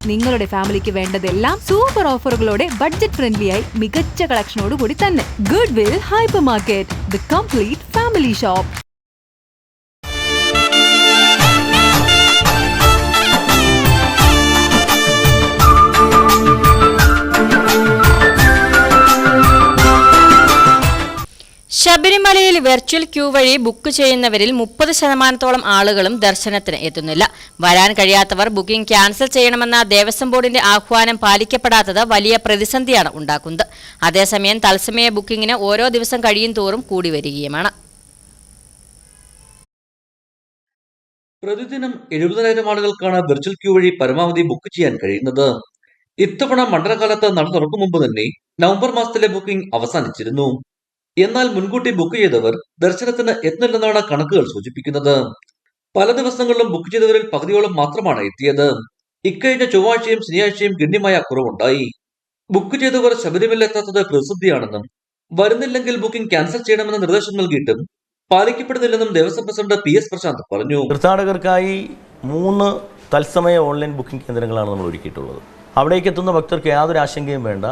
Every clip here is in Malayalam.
നിങ്ങളുടെ ഫാമിലിക്ക് വേണ്ടതെല്ലാം സൂപ്പർ ഓഫറുകളോടെ ബഡ്ജറ്റ് ഫ്രണ്ട്ലി ആയി മികച്ച കളക്ഷനോട് കൂടി തന്നെ good will hyper market the complete family shop. ശബരിമലയിൽ വെർച്വൽ ക്യൂ വഴി ബുക്ക് ചെയ്യുന്നവരിൽ മുപ്പത് ശതമാനത്തോളം ആളുകളും ദർശനത്തിന് എത്തുന്നില്ല. വരാൻ കഴിയാത്തവർ ബുക്കിംഗ് ക്യാൻസൽ ചെയ്യണമെന്ന ദേവസ്വം ബോർഡിന്റെ ആഹ്വാനം പാലിക്കപ്പെടാത്തത് വലിയ പ്രതിസന്ധിയാണ് ഉണ്ടാക്കുന്നത്. അതേസമയം തത്സമയ ബുക്കിംഗിന് ഓരോ ദിവസം കഴിയും തോറും കൂടി വരികയുമാണ്. പ്രതിദിനം എഴുപതിനായിരം ആളുകൾക്കാണ് വെർച്വൽ ക്യൂ വഴി പരമാവധി ബുക്ക് ചെയ്യാൻ കഴിയുന്നത്. ഇത്തവണ മണ്ഡലകാലത്ത് നട തുറക്കും മുമ്പ് തന്നെ നവംബർ മാസത്തിലെ ബുക്കിംഗ് അവസാനിച്ചിരുന്നു. എന്നാൽ മുൻകൂട്ടി ബുക്ക് ചെയ്തവർ ദർശനത്തിന് എത്തുന്നില്ലെന്നാണ് കണക്കുകൾ സൂചിപ്പിക്കുന്നത്. പല ദിവസങ്ങളിലും ബുക്ക് ചെയ്തവരിൽ പകുതിയോളം മാത്രമാണ് എത്തിയത്. ഇക്കഴിഞ്ഞ ചൊവ്വാഴ്ചയും ശനിയാഴ്ചയും ഗണ്യമായ കുറവുണ്ടായി. ബുക്ക് ചെയ്തവർ ശബരിമല എത്താത്തത് പ്രതിസന്ധിയാണെന്നും വരുന്നില്ലെങ്കിൽ ബുക്കിംഗ് ക്യാൻസൽ ചെയ്യണമെന്ന നിർദ്ദേശം നൽകിയിട്ടും പാലിക്കപ്പെടുന്നില്ലെന്നും Devaswom president P S Prashanth പറഞ്ഞു. തീർത്ഥാടകർക്കായി മൂന്ന് തത്സമയ ഓൺലൈൻ ബുക്കിംഗ് കേന്ദ്രങ്ങളാണ് നമ്മൾ ഒരുക്കിയിട്ടുള്ളത്. അവിടേക്ക് എത്തുന്ന ഭക്തർക്ക് യാതൊരു ആശങ്കയും വേണ്ട.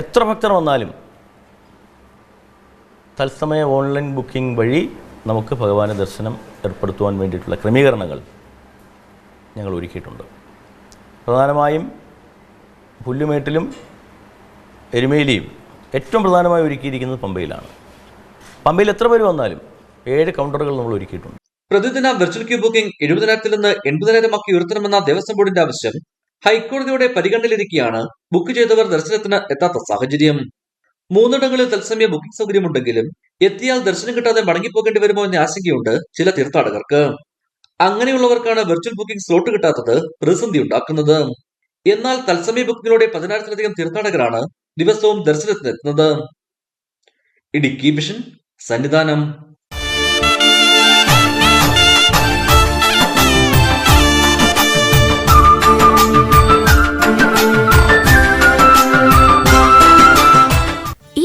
എത്ര ഭക്തർ വന്നാലും തത്സമയ ഓൺലൈൻ ബുക്കിംഗ് വഴി നമുക്ക് ഭഗവാന്റെ ദർശനം ഏർപ്പെടുത്തുവാൻ വേണ്ടിയിട്ടുള്ള ക്രമീകരണങ്ങൾ ഞങ്ങൾ ഒരുക്കിയിട്ടുണ്ട്. പ്രധാനമായും പുല്ലുമേട്ടിലും എരുമേലിയും ഏറ്റവും പ്രധാനമായി ഒരുക്കിയിരിക്കുന്നത് പമ്പയിലാണ്. പമ്പയിൽ എത്ര പേര് വന്നാലും ഏഴ് കൗണ്ടറുകൾ നമ്മൾ ഒരുക്കിയിട്ടുണ്ട്. പ്രതിദിന വെർച്വൽ ക്യൂ ബുക്കിംഗ് എഴുപതിനായിരത്തിൽ നിന്ന് എൺപതിനായിരമാക്കി ഉയർത്തണമെന്ന ദേവസ്വം ബോർഡിന്റെ ആവശ്യം ഹൈക്കോടതിയുടെ പരിഗണനയിലിരിക്കെയാണ് ബുക്ക് ചെയ്തവർ ദർശനത്തിന് എത്താത്ത സാഹചര്യം. മൂന്നിടങ്ങളിൽ തത്സമയ ബുക്കിംഗ് സൗകര്യമുണ്ടെങ്കിലും എത്തിയാൽ ദർശനം കിട്ടാതെ മടങ്ങിപ്പോകേണ്ടി വരുമോ എന്ന ആശങ്കയുണ്ട് ചില തീർത്ഥാടകർക്ക്. അങ്ങനെയുള്ളവർക്കാണ് വെർച്വൽ ബുക്കിംഗ് സ്ലോട്ട് കിട്ടാത്തത് പ്രതിസന്ധി ഉണ്ടാക്കുന്നത്. എന്നാൽ തത്സമയ ബുക്കിങ്ങിലൂടെ പതിനായിരത്തിലധികം തീർത്ഥാടകരാണ് ദിവസവും ദർശനത്തിനെത്തുന്നത്. ഇടുക്കി വിഷൻ സന്നിധാനം.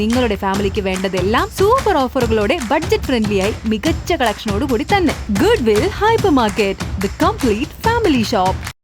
നിങ്ങളുടെ ഫാമിലിക്ക് വേണ്ടതെല്ലാം സൂപ്പർ ഓഫറുകളോടെ ബഡ്ജറ്റ് ഫ്രണ്ട്ലി ആയി മികച്ച കളക്ഷനോട് കൂടി തന്നെ. Good will hyper market the complete family shop.